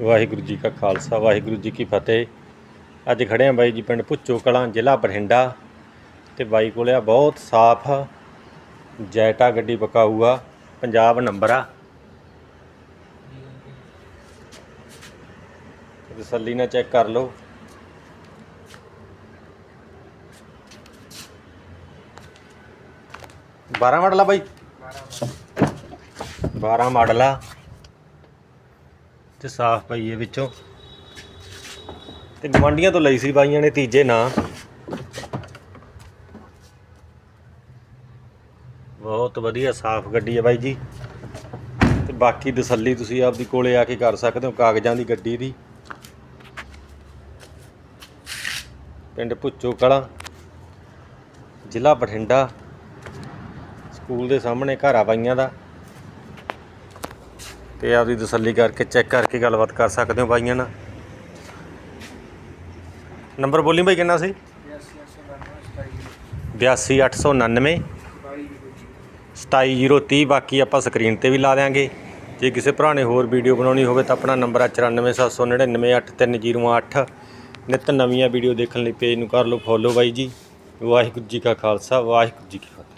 ਵਾਹਿਗੁਰੂ ਜੀ ਕਾ ਖਾਲਸਾ ਵਾਹਿਗੁਰੂ ਜੀ ਕੀ ਫਤਿਹ। ਅੱਜ ਖੜੇ ਆ ਬਾਈ ਜੀ ਪਿੰਡ ਭੁੱਚੋ ਕਲਾਂ ਜ਼ਿਲ੍ਹਾ ਬਠਿੰਡਾ। ਤੇ ਬਾਈ ਕੋਲੇ ਆ ਬਹੁਤ ਸਾਫ਼ ਜੈਟਾ ਗੱਡੀ ਬਕਾਊ ਆ ਪੰਜਾਬ ਨੰਬਰ ਆ। ਤਸੱਲੀ ਨਾਲ ਚੈੱਕ ਕਰ ਲਓ। ਬਾਰਾਂ ਮਾਡਲ ਆ ਬਾਈ? 12 ਮਾਡਲ ਆ। ਤੇ ਸਾਫ਼ ਪਈ ਇਹ ਵਿੱਚੋਂ। ਤੇ ਗਵਾਂਡੀਆਂ ਤੋਂ ਲਈ ਸੀ ਬਾਈਆਂ ਨੇ ਤੀਜੇ ਨਾਂ। ਬਹੁਤ ਵਧੀਆ ਸਾਫ਼ ਗੱਡੀ ਹੈ ਬਾਈ ਜੀ। ਤੇ ਬਾਕੀ ਤਸੱਲੀ ਤੁਸੀਂ ਆਪਦੀ ਕੋਲੇ ਆ ਕੇ ਕਰ ਸਕਦੇ ਹੋ ਕਾਗਜ਼ਾਂ ਦੀ ਗੱਡੀ ਦੀ। ਪਿੰਡ ਭੁੱਚੋ ਕਲਾਂ, ਜ਼ਿਲ੍ਹਾ ਬਠਿੰਡਾ। ਸਕੂਲ ਦੇ ਸਾਹਮਣੇ ਘਰ ਆ ਬਾਈਆਂ ਦਾ। ਤੇ ਆਪਦੀ ਤਸੱਲੀ ਕਰਕੇ ਚੈੱਕ ਕਰਕੇ ਗੱਲਬਾਤ ਕਰ ਸਕਦੇ ਹੋ ਬਾਈਆਂ ਨਾਲ। ਨੰਬਰ ਬੋਲੀ ਬਾਈ ਕਿੰਨਾ ਸੀ? 82899 27030 ਬਾਕੀ ਆਪਾਂ ਸਕਰੀਨ ਤੇ ਵੀ ਲਾ ਦਿਆਂਗੇ। ਜੇ ਕਿਸੇ ਭਰਾ ਨੇ ਹੋਰ ਵੀਡੀਓ ਬਣਾਉਣੀ ਹੋਵੇ ਤਾਂ ਆਪਣਾ ਨੰਬਰ ਆ 9479983008 ਨਿਤ ਨਵੀਆਂ ਵੀਡੀਓ ਦੇਖਣ ਲਈ ਪੇਜ ਨੂੰ ਕਰ ਲਓ ਫੋਲੋ ਬਾਈ ਜੀ। ਵਾਹਿਗੁਰੂ ਜੀ ਕਾ ਖਾਲਸਾ, ਵਾਹਿਗੁਰੂ ਜੀ ਕੀ ਫਤਿਹ।